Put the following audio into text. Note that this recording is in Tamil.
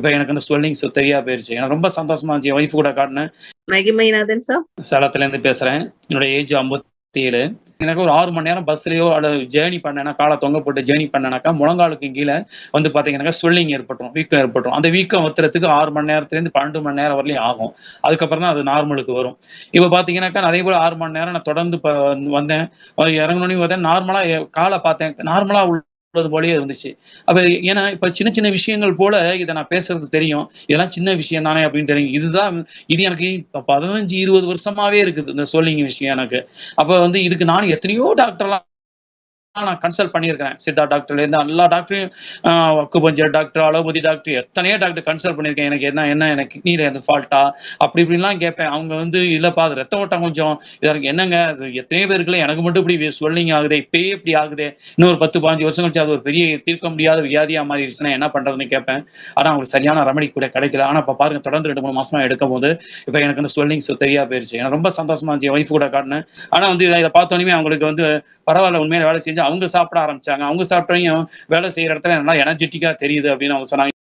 இப்ப எனக்கு அந்த ஸ்வெல்லிங்ஸ் சரியா போயிருச்சு. எனக்கு ரொம்ப சந்தோஷமா இருந்துச்சு. ஒய்ஃப் கூட காட்டினேன் மகிமைநாதன் சார் இருந்து பேசுறேன். என்னோட ஏஜ் ஐம்பத்தி ஏழு எனக்கு ஒரு ஆறு மணி நேரம் பஸ்லயோ அல்லது ஜேர்னி பண்ணேன்னா காலை தொங்க போட்டு ஜேர்னி பண்ணேனாக்கா முழங்காலுக்கு கீழே வந்து பாத்தீங்கன்னாக்கா ஸ்வெல்லிங் ஏற்பட்டுரும் வீக்கம் ஏற்பட்டுரும். அந்த வீக்கம் வத்துறதுக்கு ஆறு மணி நேரத்துலேருந்து பன்னெண்டு மணி நேரம் வரலையும் ஆகும். அதுக்கப்புறம் தான் அது நார்மலுக்கு வரும். இப்போ பார்த்தீங்கன்னாக்கா நிறைய பேர் ஆறு மணி நேரம் நான் தொடர்ந்து வந்தேன். இறங்கணுன்னு பார்த்தேன் நார்மலாக காலை பார்த்தேன். நார்மலாக உள்ளது போலயே இருந்துச்சு. அப்ப ஏன்னா இப்ப சின்ன சின்ன விஷயங்கள் போல இதை நான் பேசுறது தெரியும். இதெல்லாம் சின்ன விஷயம் தானே அப்படின்னு தெரியும். இதுதான் இது எனக்கு பதினஞ்சு இருபது வருஷமாவே இருக்குது இந்த சொல்லிங்க விஷயம் எனக்கு. அப்ப வந்து இதுக்கு நான் எத்தனையோ டாக்டர்லாம் நான் கன்சல்ட் பண்ணியிருக்கிறேன். சித்தா டாக்டர்ல இருந்து எல்லா டாக்டரையும் அக்குபஞ்சர் டாக்டர் அலோபதி டாக்டர் எத்தனையோ டாக்டர் கன்சல்ட் பண்ணியிருக்கேன். எனக்கு என்ன என்ன எனக்கு கிட்னியில எந்த ஃபால்ட்டா அப்படி இப்படிலாம் கேட்பேன். அவங்க வந்து இல்லைப்பா அது ரத்த ஓட்டம் கொஞ்சம் இதாக என்னங்க? அது எத்தனையோ பேருக்குல எனக்கு மட்டும் இப்படி ஸ்வெல்லிங் ஆகுது இப்பயே இப்படி ஆகுது. இன்னொரு பத்து பாஞ்சு வருஷம் கழிச்சு அது ஒரு பெரிய தீர்க்க முடியாத வியாதியா மாறிடுச்சுன்னா என்ன பண்றதுன்னு கேட்பேன். ஆனா அவங்களுக்கு சரியான ரெமடி கூட கிடைக்கல. ஆனா இப்ப பாருங்க தொடர்ந்து ரெண்டு மூணு மாசமா எடுக்கும் போது இப்ப எனக்கு அந்த ஸ்வெல்லிங்ஸ் தெரியா போயிருச்சு. எனக்கு ரொம்ப சந்தோஷமா இருந்துச்சு. ஒய்ஃப் கூட காட்டினேன். ஆனா வந்து இதை பார்த்தோன்னே அவங்களுக்கு வந்து பரவாயில்ல உண்மையில வேலை செஞ்சு அவங்க சாப்பிட ஆரம்பிச்சாங்க. அவங்க சாப்பிட்டவங்க வேலை செய்யற இடத்துல நல்லா எனர்ஜெட்டிக்கா தெரியுது அப்படின்னு அவங்க சொன்னாங்க.